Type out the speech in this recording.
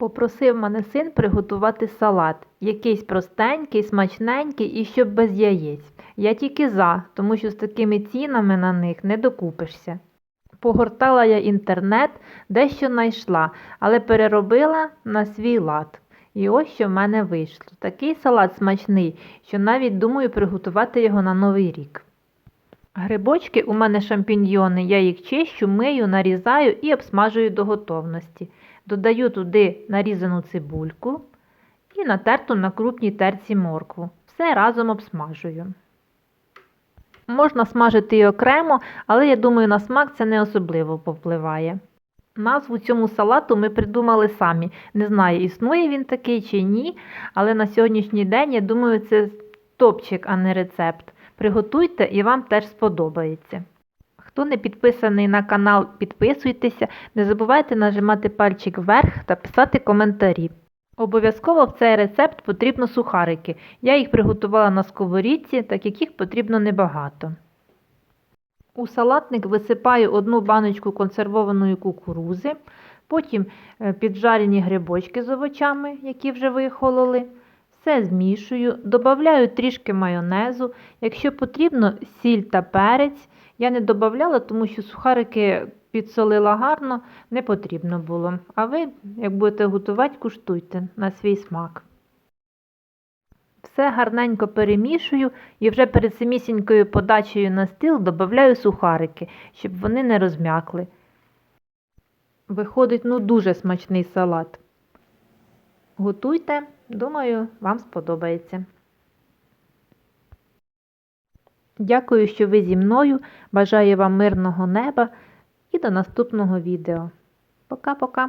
Попросив мене син приготувати салат. Якийсь простенький, смачненький і щоб без яєць. Я тільки за, тому що з такими цінами на них не докупишся. Погортала я інтернет, дещо знайшла, але переробила на свій лад. І ось що в мене вийшло. Такий салат смачний, що навіть думаю приготувати його на Новий рік. Грибочки у мене шампіньйони, я їх чищу, мию, нарізаю і обсмажую до готовності. Додаю туди нарізану цибульку і натерту на крупній терці моркву. Все разом обсмажую. Можна смажити і окремо, але я думаю, на смак це не особливо повпливає. Назву цьому салату ми придумали самі. Не знаю, існує він такий чи ні, але на сьогоднішній день, я думаю, це топчик, а не рецепт. Приготуйте і вам теж сподобається. Хто не підписаний на канал, підписуйтеся, не забувайте нажимати пальчик вверх та писати коментарі. Обов'язково в цей рецепт потрібно сухарики. Я їх приготувала на сковорідці, так як їх потрібно небагато. У салатник висипаю одну баночку консервованої кукурузи, потім е, піджарені грибочки з овочами, які вже вихололи. Все змішую, додаю трішки майонезу. Якщо потрібно, сіль та перець. Я не додавала, тому що сухарики підсолила гарно, не потрібно було. А ви, як будете готувати, куштуйте на свій смак. Все гарненько перемішую і вже перед самісінькою подачею на стіл додаю сухарики, щоб вони не розм'якли. Виходить, ну дуже смачний салат. Готуйте, думаю, вам сподобається. Дякую, що ви зі мною. Бажаю вам мирного неба і до наступного відео. Пока-пока!